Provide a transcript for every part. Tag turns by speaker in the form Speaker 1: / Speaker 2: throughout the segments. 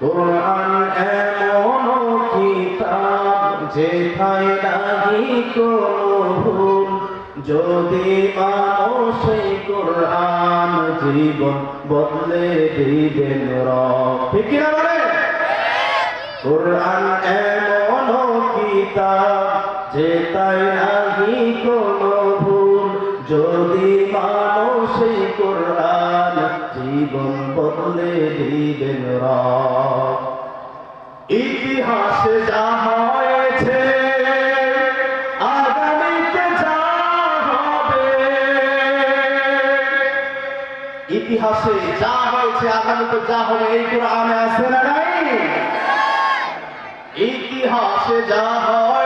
Speaker 1: কোরআন এমন কিতাব যেথায় নাহি কোনো ভুল। যদি মানুষ এই কোরআন জীবন বদলে দিবেন রব। ঠিক কিনা বলেন? কোরআন এমন কিতাব যে তাই নাহি কোনো ভুল। যদি মানুষ কোরআন জীবন বদলে দিবেন ইতিহাসে যা হয়েছে, আগামীতে যা হবে। ইতিহাসে যা হয়েছে, আগামীতে যা হবে, এই কোরআনে আছে না নাই? ইতিহাসে যা হয়েছে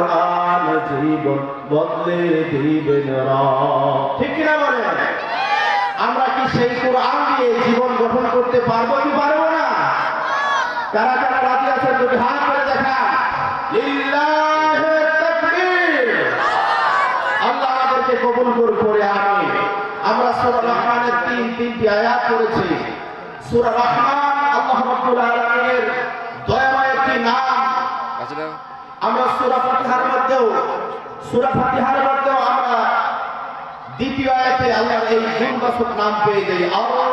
Speaker 1: কোরআন জীবন বদলে দিবেন ঠিক কিনা বলেন? আমরা কি সেই কোরআন দিয়ে জীবন গঠন করতে পারব কি পারব না? কারা কারা রাজি আছেন, দুটি হাত করে দেখা আল্লাহ আমাদেরকে কবুল করে আমি আমরা সূরা রহমানের তিন, তিনটি আয়াত পড়েছি। সূরা রহমান, আল্লাহ রাব্বুল আলামিনের দয়াময় একটি নাম। আমরা সুরা ফাতিহার মধ্যেও, সুরা ফাতিহার মধ্যেও আমরা দ্বিতীয় আয়াতে আল্লাহর এই গুণবাচক নাম পেয়ে যাই। আল্লাহ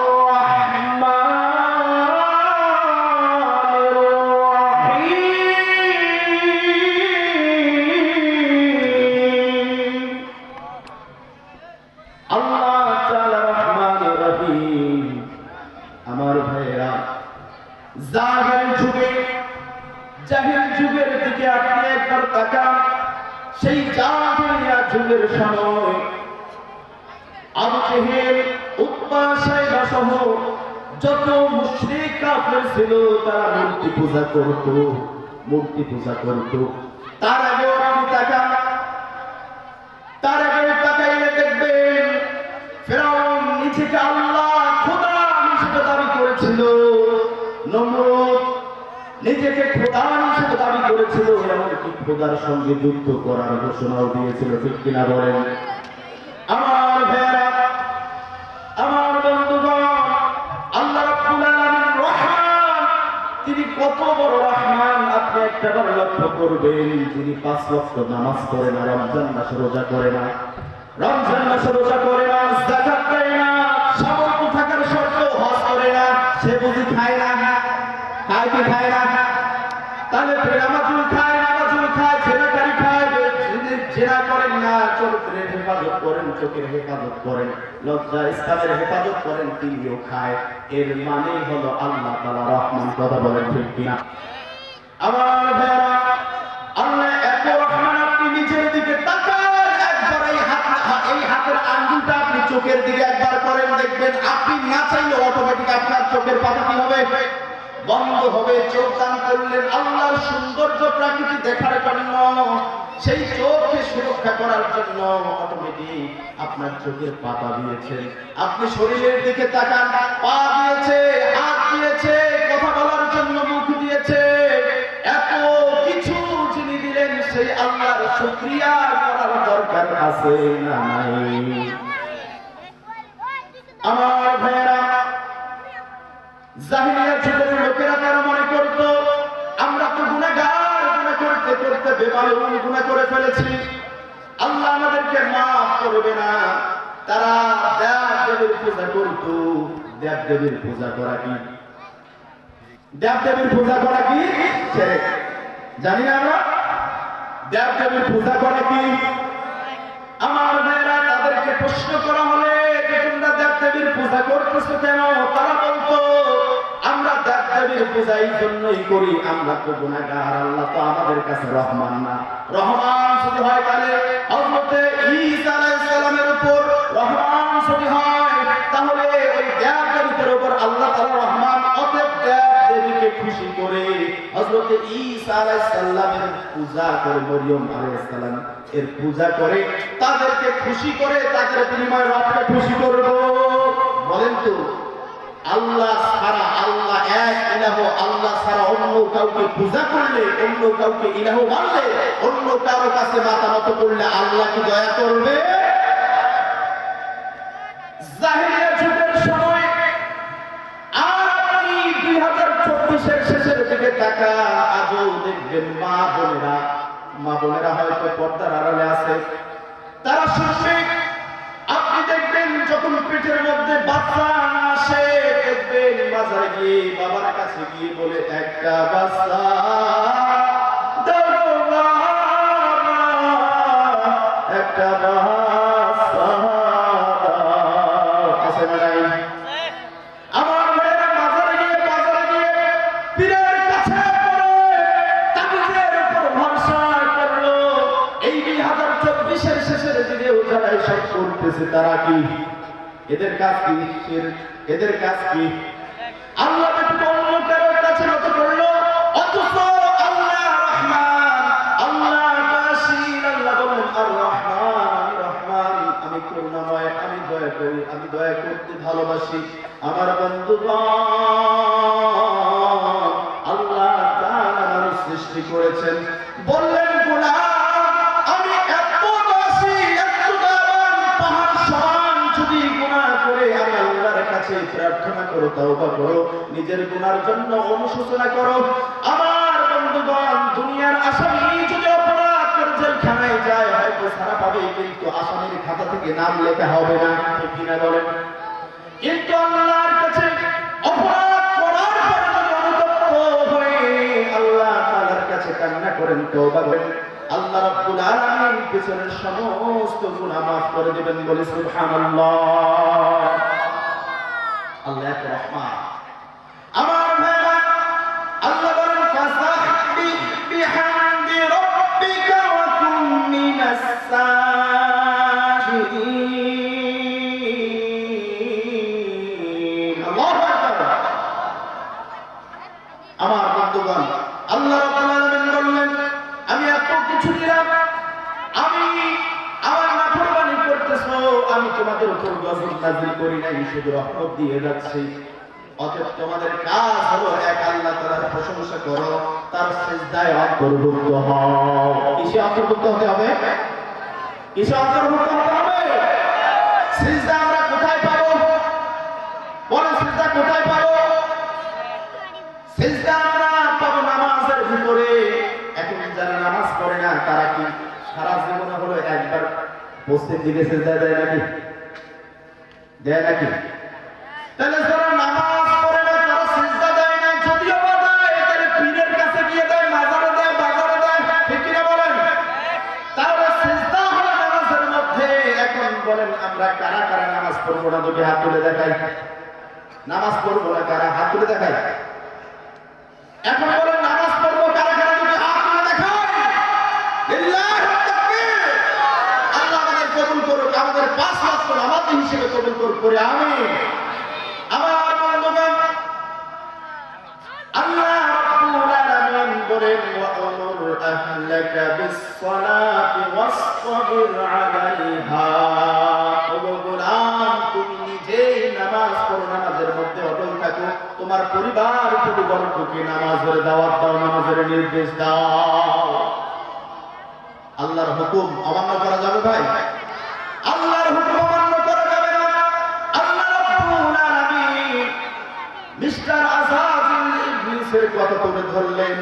Speaker 1: সেই জাহেলিয়া যুগের সময় আবু জেহেল সহ যত মুশরিক কাফের ছিল, তারা মূর্তি পূজা করত, মূর্তি পূজা করত। তার খোদা হিসেবে দাবি করেছিল এমনকি খোদার সঙ্গে যুদ্ধ করার ঘোষণাও দিয়েছিল, ঠিক কিনা বলেন? আমার ভাইয়েরা, আমার বন্ধুগণ, আল্লাহ রাব্বুল আলামিন রহমান, তিনি কত বড় রহমান, আপনি একটা বার লক্ষ্য করবেন, যিনি পাঁচ ওয়াক্ত নামাজ পড়ে না, রমজান মাসে রোজা করে না। রমজান মাসে রোজা করে না, যাকাত দেয় না, সামর্থ্য থাকার সত্ত্বেও হজ করে না, সে বুঝি খায় না? খায় কি খায় না? তাহলে নামাজুল খায় নামাজুল খায়, ছেলেকারি খায়, যদি জেনা করেন না, চরিত্রের হেফাজত করেন, চোখের হেফাজত করেন, লজ্জা, ইসলামের হেফাজত করেন, তিনিও খায়। এর মানে হলো আল্লাহ তাআলা রহমান, কথা বলেন ঠিক কিনা? আমার ভাইরা আল্লাহ এত রহমান, আপনি নিজের দিকে তাকান, একবার এই হাত, এই হাতের আঙ্গুলটা আপনি চোখের দিকে একবার করেন, দেখবেন আপনি না চাইলে অটোমেটিক আপনার চোখের পাতা কি হবে? বন্ধ হবে, চোখ দান করলেন আল্লাহর সৌন্দর্য প্রাকৃতি দেখার জন্য। সেই চোখকে সুরক্ষা করার জন্য অটোমেটিক আপনার চোখের পাতা দিয়েছেন আপনি শরীরের দিকে তাকান, পা দিয়েছে, হাত দিয়েছে, কথা বলার জন্য মুখ দিয়েছে। এত কিছু যিনি দিলেন, সেই আল্লাহর শুকরিয়া করার দরকার আছে না নাই? আমার ভাইয়েরা জাহিলিয়া যুগের লোকেরা তারা মনে করত, আমরা তো গুনাহগার, গুনাহ করতে করতে বেমালুম, গুনাহ করে ফেলেছি। আল্লাহ আমাদেরকে মাফ করবে না। তারা দেব পূজা করত। দেব পূজা করা কি? দেব পূজা করা কি। জানি না আমরা। দেব পূজা করা কি? আমার ভাইয়েরা, তাদেরকে প্রশ্ন করা হলে যে তোমরা দেব দেবীর পূজা করতেছো কেন? তারা বলতো পূজা এই জন্যই করি, আমরা তো গুনাহগার, আল্লাহ তো আমাদের কাছে রহমান না। রহমান যদি হয় তাহলে হযরতে ঈসা আলাইহিস সালামের উপর রহমান যদি হয়, তাহলে ওই দেবদেবীদের উপর আল্লাহ তাআলা রহমান অতএব দেব দেবীকে খুশি করে হযরতে ঈসা আলাইহিস সালামের পূজা করে মরিয়ম আলাইহিস সালাম। এর পূজা করে তাদেরকে খুশি করে তাদের বিনিময়ে রবকে খুশি করব। বলেন তো আল্লাহ ছাড়া আল্লাহ এক, ইলাহ আল্লাহ ছাড়া অন্য কাউকে পূজা করলে, অন্য কাউকে ইলাহ মানলে, অন্য কারও কাছে মাথা মতো করলে আল্লাহ কি দয়া করবে? পেটের মধ্যে বাচ্চা না আসে দেখবেন বাজারে গিয়ে বাবার কাছে গিয়ে বলে, একটা বাচ্চা একটা করতেছে, তারা কি এদের কাজ কি? এদের কাজ কি? আল্লাহ কাছে অথচ আল্লাহ আল্লাহ আল্লাহ রহমান আমি আমি দয়া করি, আমি দয়া করতে ভালোবাসি আমার বন্ধুগণ। কাছে প্রার্থনা করো, তওবা করো, নিজের গুনার জন্য অনুশোচনা করো। আমার বন্ধুগণ, দুনিয়ার আসামি যদি অপরাধ করে জেলখানায় যায়, হয়তো সারা পাবে, কিন্তু আসামির খাতা থেকে নাম লেখা হবে না। কিনা বলেন? কিন্তু আল্লাহর কাছে অপরাধ করার পরে যদি অনুতপ্ত হয়ে আল্লাহ তাআলার কাছে কান্না করেন, তওবা করেন, আল্লাহ রাব্বুল আলামিন পিছনের সমস্ত গুনাহ মাফ করে দিবেন, বলে সুবহানাল্লাহ। আল্লাহ এত রহমান রহমত দিয়ে যাচ্ছি। অতএব তোমাদের কাজ হলো এক, আল্লাহ তাআলার প্রশংসা করো, তার সিজদায় অন্তর্ভুক্ত হও। কিসে অন্তর্ভুক্ত হতে হবে? কিসে অন্তর্ভুক্ত হতে হবে? সিজদা আমরা কোথায় পাবো? বলেন, সিজদা কোথায় পাবো? সিজদা আমরা পাবো নামাজের ভিতরে। এখন যারা নামাজ পড়ে না, তারা কি সারা জীবনে হলো একবার পশ্চিম দিকে সিজদা দেয় নাকি? দেয় নাকি? তাহলে যারা নামাজ পড়ে না, তারা সিজদা দেয় না, যদিও বা দেয়, তাহলে পীরের কাছে গিয়ে দেয়, মাজারে দেয়, বাজারে দেয়, ঠিক কিনা বলেন? তাহলে সিজদা হলো নামাজের মধ্যে। এখন বলেন, আমরা কারা কারা নামাজ পড়ব না দুটি হাত তুলে দেখাই? নামাজ পড়ব না কারা? হাত তুলে দেখাই। এখন বলেন, নামাজ পড়ব কারা কারা দুটি হাত তুলে দেখাই? আল্লাহ আমাদের কবুল করুক, আমাদের পাঁচ ওয়াক্ত নামাজ হিসেবে কবুল করুক, করে আমিন। নামাজ পড়ো, নামাজের মধ্যে অটল থাকো। তোমার পরিবার পরিবর্তকে নামাজের দাওয়াত দাও, নামাজের নির্দেশ দাও? আল্লাহর হুকুম অমান্য করা যাবে ভাই? আল্লাহর হুকুম অমান্য করা যাবে না। আল্লাহ মিস্টার কথা তুলে ধরলেন।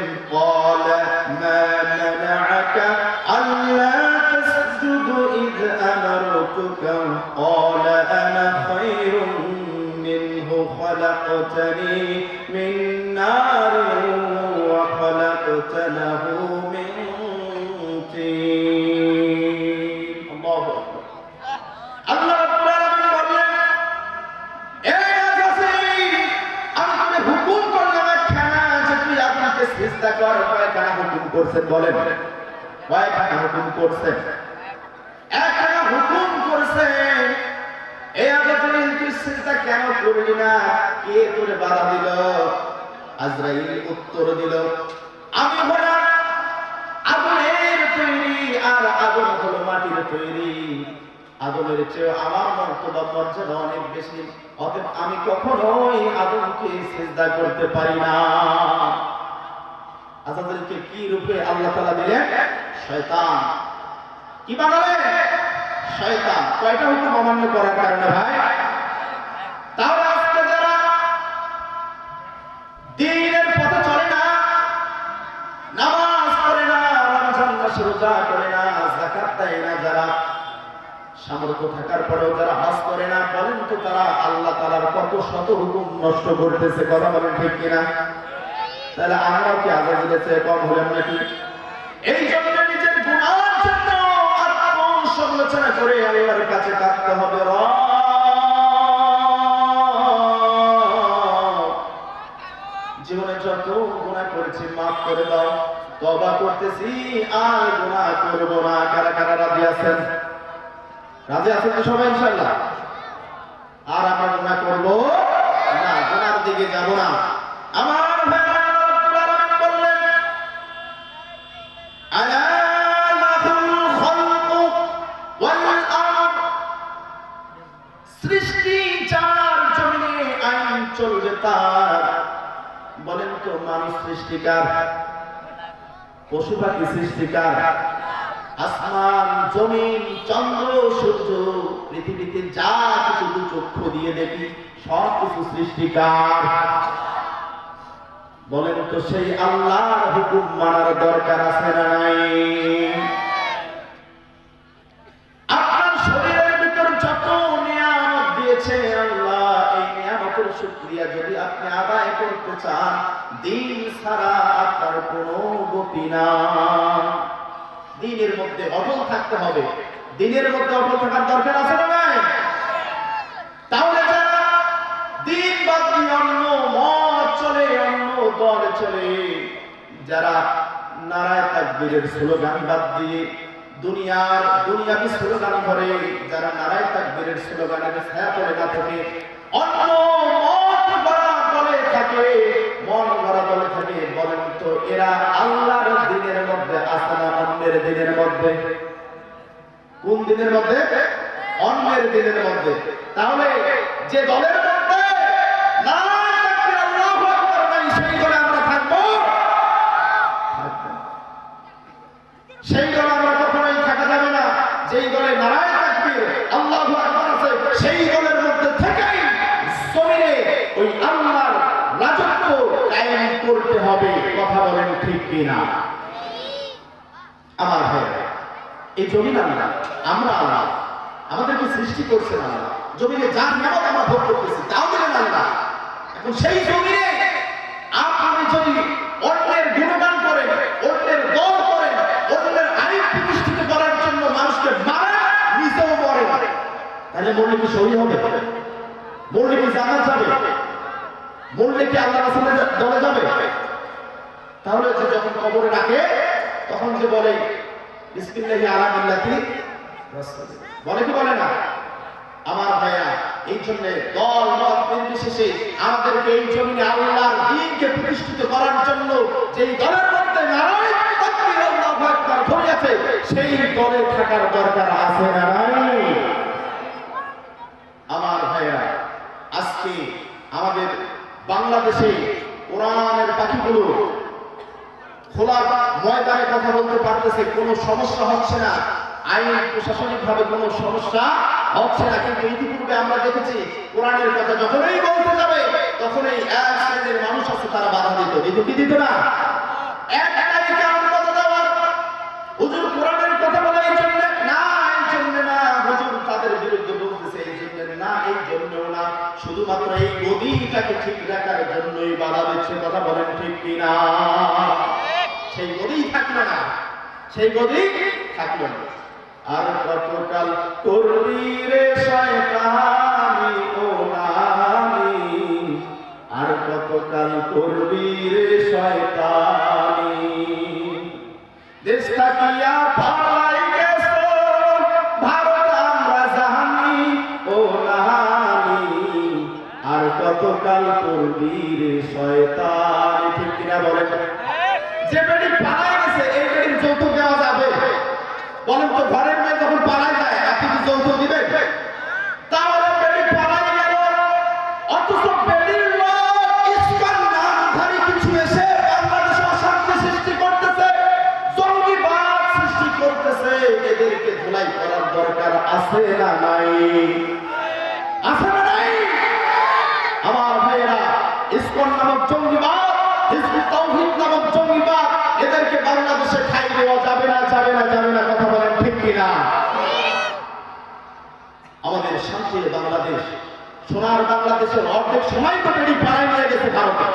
Speaker 1: خلقتني من نار وخلقتنه من طين الله أكبر আল্লাহ রাব্বুল আলামিন বললেন এই আজাসি আমি তোকে হুকুম করলাম একখানা যে তুই আপনাকে সিজদা কর কয়খানা হুকুম করছেন বলেন কয়খানা হুকুম করছেন সিজদা কেন করলি না? কে তোরে বাধা দিল? আজরাইল উত্তর দিল, আমি হলাম আগুনের তৈরি, আর আগুন হলো মাটির তৈরি। আদমের চেয়ে আমার মর্তবা মর্যাদা অনেক বেশি। অতএব আমি কখনোই আদমকে সেজদা করতে পারি না। আজাদুলকে কি রূপে আল্লাহ তাআলা দিলেন? শয়তান। কি বানালেন? শয়তান। কয়টা হুকুম অমান্য করার কারণে ভাই? রোজা করে না যাকাত দেয় না যারা সামর্থ্য থাকার পরেও যারা হজ করে না, বলেন তো তারা আল্লাহ তালার কত শত হুকুম নষ্ট করতেছে, কথা বলেন ঠিক কিনা? তাহলে আমরাও কি আগে দিতেছে কম হলেন নাকি? এই জন্য নিজের গুণার জন্য আত্মসমালোচনা করে আল্লাহর কাছে কাঁদতে হবে জীবনে যত গুনাহ করেছি, মাফ করে দাও। তবা করতেছি, আর গুনাহ করব না। কারা কারা রাজি আছেন? রাজি আছেন তো সবাই, ইনশাআল্লাহ? আর আমরা গুনাহ করব না গুনার দিকে যাব না। আমার সৃষ্টি যার জমিনে আইন তার। বলেন তো, মানুষ সৃষ্টিকার? পশু পাখি সৃষ্টিকার। আসমান, জমিন, চন্দ্র, সূর্য, পৃথিবীতে যা কিছু দু চক্ষু দিয়ে দেখি, সব কিছু সৃষ্টিকার। বলেন তো সেই আল্লাহর হুকুম মানার দরকার আছে না নাই? শুকরিয়া, যদি আপনি আদায় করতে চান, দিন ছাড়া আপনার কোনো গতি না। দিনের মধ্যে অটল থাকতে হবে। দিনের মধ্যে অটল থাকার দরকার আছে না নাই? তাহলে যারা দিন বাদ দিয়ে অন্য মত চলে, অন্য দল চলে, যারা নারায় তাকবীরের স্লোগান বাদ দিয়ে দুনিয়ার, দুনিয়াবি স্লোগান ধরে, যারা নারায় তাকবীরের স্লোগানের ছায়া পড়ে না থাকে, অন্য থাকে মন গড়া দলে থাকে, বলেন তো এরা আল্লাহর দিনের মধ্যে আসানা অন্যের দিনের মধ্যে। কোন দিনের মধ্যে? অন্যের দিনের মধ্যে। তাহলে যে দলের মধ্যে না তাকবীর আল্লাহু আকবার নাই সেই দলে আমরা থাকব থাকব না। সেই দলে আমরা কখনোই থাকা যাবে না যেই দলে নারায় তাকবীর আল্লাহু আকবার আছে সেই দলের মধ্যে থেকেই জমিনে ওই আল্লাহর রাজত্ব কায়েম করতে হবে কথা বলেন ঠিক কিনা আমার ভাই এই জমিন আল্লাহ আমরা আল্লাহ। আমাদেরকে সৃষ্টি করছেন আল্লাহ। জমিনে যার নিয়ামত আমরা ভোগ করতেছি, তাও দিলেন আল্লাহ। এখন সেই জমিনে আপনি যদি অন্যের গুণগান করেন, অন্যের দল করেন, অন্যের আইন প্রতিষ্ঠিত করার জন্য মানুষকে মারেন, নিজেও মরেন। তাহলে মরলে কি সহি হবে? মরলে কি জানা যাবে? মরলে কি আল্লাহ রাসূলের দলে যাবে? তাহলে যখন কবরে রাখে তখন যে বলে বিসমিল্লাহি আলা মিল্লাতি বলে কি বলে না? আমার ভাইয়া, এই জন্য দল, মত নির্বিশেষে আমাদেরকে এই জমিনে আল্লাহর দ্বীনকে প্রতিষ্ঠিত করার জন্য যেই দলের মধ্যে নারায়ণ তাকবীর আল্লাহু সেই দলে থাকার দরকার আছে না আমার ভাইয়া, আজকে আমাদের বাংলাদেশে কোরআনের পাখিগুলো খোলা ময়দানে কথা বলতে পারতেছে, কোনো সমস্যা হচ্ছে না। আইন প্রশাসনিক ভাবে কোনো সমস্যা হচ্ছে না, কিন্তু ইতিপূর্বে আমরা দেখেছি, কোরআনের কথা যখনই বলতে যাবে, তখনই এক শ্রেণির মানুষ আছে, তারা বাধা দিত। দিত কি দিত না? কোরআনের কথা বলে এই না তাদের বিরুদ্ধে বলতেছে না, এই শুধুমাত্র এই গদিটাকে ঠিক রাখার জন্যই বাধা দিচ্ছে, কথা বলেন ঠিক কিনা? থাকল না। সেই গদি থাকল না। আর কতকাল করবি রে শয়তানি, ও নামি আর কতকাল করবি রে শয়তানি? দেশ থাকিয়া পালাই গেছো, ভারত আমরা জানি, ও নামি আর কতকাল করবি রে শয়তান? বলেন তো ঘরের মেয়ে যখন পালাই যায়, আপনি কি যৌতুক দিবে তাহলে বেডি পালাই গেল। অথচ বেডির লোক নামধারী কিছু এসে বাংলাদেশে অশান্তি সৃষ্টি করতেছে করতেছে। এদেরকে ধুলাই করার দরকার আছে না নাই? আছে না নাই? আমার ভাইয়েরা ইসকন নামক জঙ্গিবাদ, হিজবুত তাওহীদ নামক জঙ্গিবাদ, এদেরকে বাংলাদেশে ঠাই দেওয়া যাবে না যাবে না যাবে না, কথা কিনা? আমাদের শান্তির বাংলাদেশ, সোনার বাংলাদেশের অর্ধেক সময় তো বেড়ি পাড়ায় নিয়ে গেছে ভারতে।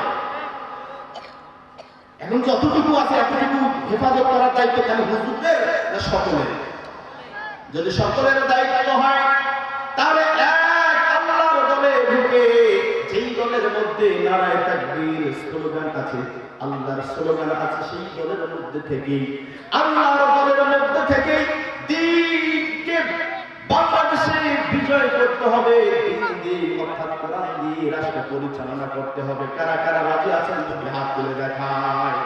Speaker 1: এখন যতটুকু আছে, এতটুকু হেফাজত করার দায়িত্ব কেন হুজুরদের না সকলের? যদি সকলের দায়িত্ব হয়, তাহলে এক আল্লাহর দলে ঢুকে যেই দলের মধ্যে নারায় তাকবীর স্লোগান আছে, আল্লাহর স্লোগান আছে সেই দলের মধ্যে থেকে আল্লাহর দলের মধ্যে থেকে দিনকে বাংলাদেশে বিজয় করতে হবে। দিন রাষ্ট্র পরিচালনা করতে হবে। কারা কারা রাজি আছেন? হাত তুলে দেখায়।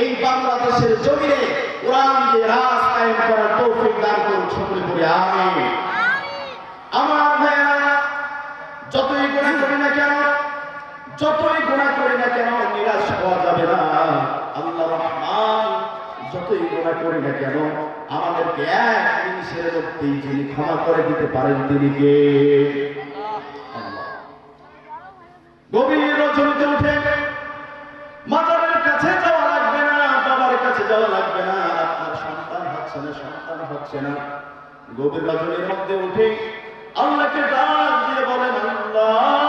Speaker 1: এই বাংলাদেশের জমিনে কোরআন কায়েম করার তৌফিক দান করুন। সকলে বলি, আমিন আমার ভাইয়েরা যতই গুনাহ করি না কেন যতই গুনাহ করি না কেন, নিরাশ হওয়া যাবে না। আল্লাহ রহমান, যতই গুনাহ করি না কেন, আমাদেরকে এক নিমিষের মধ্যেই যিনি ক্ষমা করে দিতে পারেন, তিনি কে? গভীর রজনীতে উঠে মাজারের কাছে যাওয়া লাগবে না, বাবার কাছে যাওয়া লাগবে না। আপনার সন্তান হচ্ছে না, সন্তান হচ্ছে না। গভীর রজনীর মধ্যে উঠে আল্লাহকে ডাক দিয়ে বলেন, আল্লাহ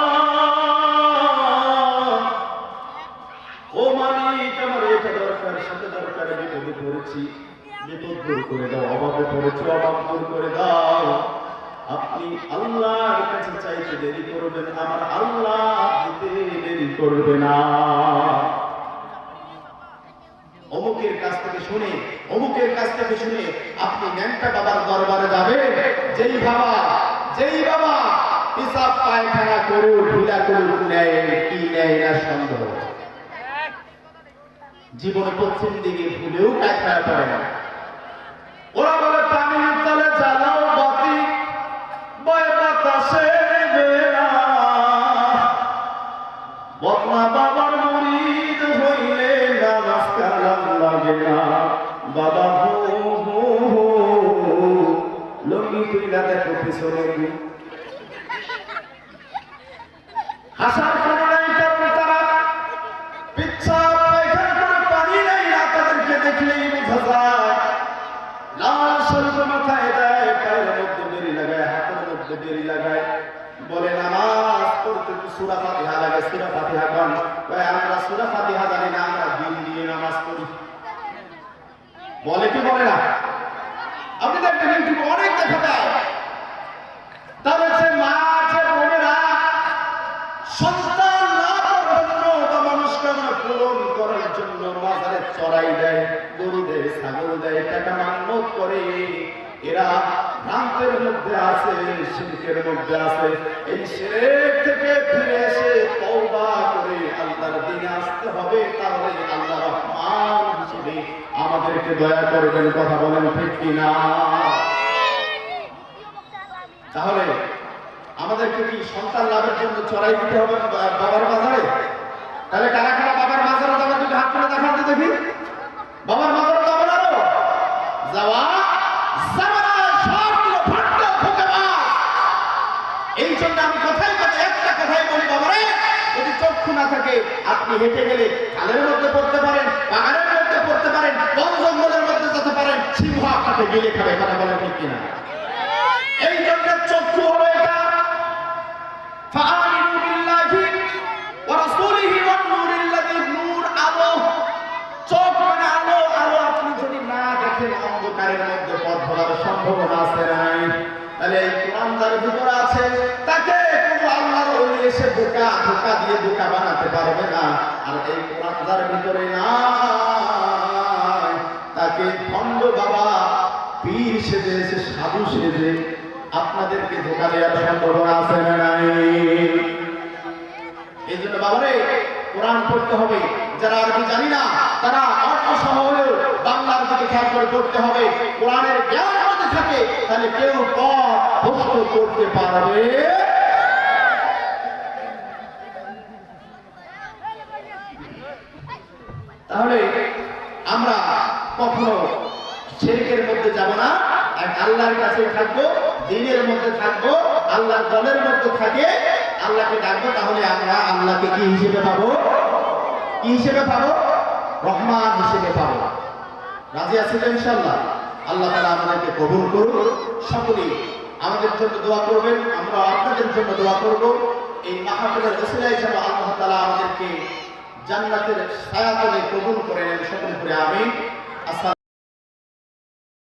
Speaker 1: পড়েছি বিপদ দূর করে দাও অভাবে পড়েছি অভাব দূর করে দাও। আপনি আল্লাহর কাছে চাইতে দেরি করবেন আমার আল্লাহ দিতে দেরি করবে না। অমুকের কাছ থেকে শুনে, অমুকের কাছ থেকে শুনে আপনি ন্যাংটা বাবার দরবারে যাবেন। যেই বাবা যেই বাবা, হিসাব পায়খানা করে ঢিলা করে নেয়, কি নেয় না সন্দেহ। জীবনে পশ্চিম দিকে ভুলেও কাজ খারাপ হয় না। ওরা এই থেকে ফিরে এসে করে আল্লাহর দিনে আসতে হবে, তাহলে আল্লাহ রহমান হিসেবে আমাদেরকে দয়া করবেন, কথা বলেন ঠিক কিনা? তাহলে আমাদেরকে কি সন্তান লাভের জন্য চড়াই দিতে হবে বাবার বাজারে তাহলে কারা কারা বাবার বাজারে যাবে? যদি হাত দেখি। বাবার বাজারে যাবে না তো? যাওয়া না থাকে, আপনি হেঁটে গেলে কালের মধ্যে পড়তে পারেন, পাহাড়ের মধ্যে পড়তে পারেন, বন জঙ্গলের মধ্যে যেতে পারেন, সিংহ আপনাকে গেলে খাবে, কথা বলা ঠিক কিনা? এই জন্য চক্ষু হলো এটা। মানে অন্ধকারের মধ্যে পথ ধরার সম্ভাবনা আছে নাই। তাহলে এই কোরআন যার ভিতরে আছে, তাকে কোনো আল্লাহর ওলি এসে বোকা ধোকা দিয়ে বোকা বানাতে পারবে না। আর এই কোরআন যার ভিতরে নাই। তাকে খণ্ড বাবা, পীর সেজে এসে সাধু সেজে আপনাদেরকে ধোকা দেওয়ার সম্ভাবনা আছে না নাই? এই জন্য বাবারে, কোরআন পড়তে হবে। যারা আরবি জানি না, তারা অর্থ সহ বাংলার দিকে খেয়াল করে করতে হবে। কোরআনের জ্ঞান থাকে, তাহলে কেউ পথ করতে পারবে? তাহলে আমরা কখনো শেরিকের মধ্যে যাব না এক আল্লাহর কাছে থাকব, দিনের মধ্যে থাকব, আল্লাহর দলের মধ্যে থাকে। আল্লাহকে ডাকবো, তাহলে আমরা আল্লাহকে কি হিসেবে পাবো? কি হিসেবে পাবো? রহমান হিসেবে পাবো। রাজি আছেন ইনশাল্লাহ আল্লাহ তালা আমাদেরকে কবুল করুন সকলে আমাদের জন্য দোয়া করবেন, আমরা আপনাদের জন্য দোয়া করব। এই মাহাপুরের ওসিলা হিসাবে আল্লাহ তালা আমাদেরকে জান্নাতের ছায়াতলে কবুল করে সকলে করে আমি আসসালাম